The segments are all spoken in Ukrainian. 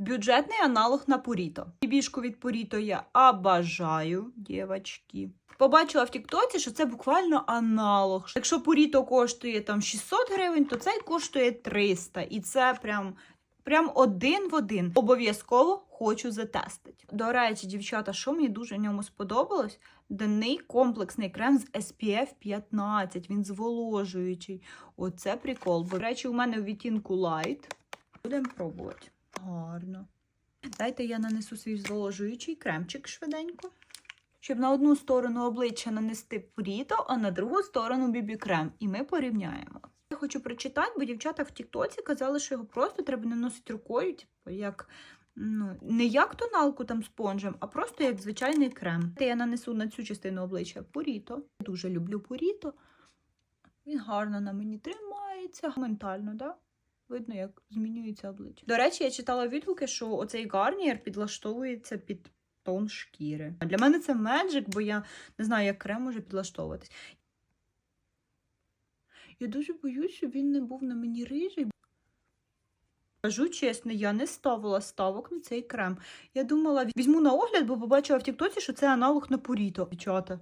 Бюджетний аналог на Пуріто. Бібішку від Пуріто я обожаю, дівчатки. Побачила в Тіктоці, що це буквально аналог. Якщо Пуріто коштує там 600 гривень, то цей коштує 300. І це прям, прям один в один. Обов'язково хочу затестити. До речі, дівчата, що мені дуже в ньому сподобалось? Денний комплексний крем з SPF 15. Він зволожуючий. Оце прикол. До речі, у мене в відтінку Light. Будемо пробувати. Гарно. Дайте я нанесу свій зволожуючий кремчик швиденько. Щоб на одну сторону обличчя нанести Пуріто, а на другу сторону бібі-крем. І ми порівняємо. Я хочу прочитати, бо дівчата в Тіктоці казали, що його просто треба наносити рукою, типу, як ну, не як тоналку там спонжем, а просто як звичайний крем. Я нанесу на цю частину обличчя Пуріто. Дуже люблю Пуріто. Він гарно на мені тримається. Ментально, да? Видно, як змінюється обличчя. До речі, я читала відгуки, що оцей гарнієр підлаштовується під тон шкіри. Для мене це меджик, бо я не знаю, як крем може підлаштовуватись. Я дуже боюсь, щоб він не був на мені рижий. Кажу чесно, я не ставила ставок на цей крем. Я думала, візьму на огляд, бо побачила в Тіктоці, що це аналог на Пуріто. Дівчата.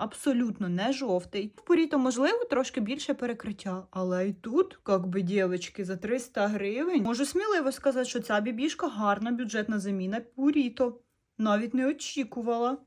Абсолютно не жовтий. В Пуріто, можливо, трошки більше перекриття, але і тут, як би, дівчатки, за 300 гривень. Можу сміливо сказати, що ця бібішка гарна бюджетна заміна Пуріто. Навіть не очікувала.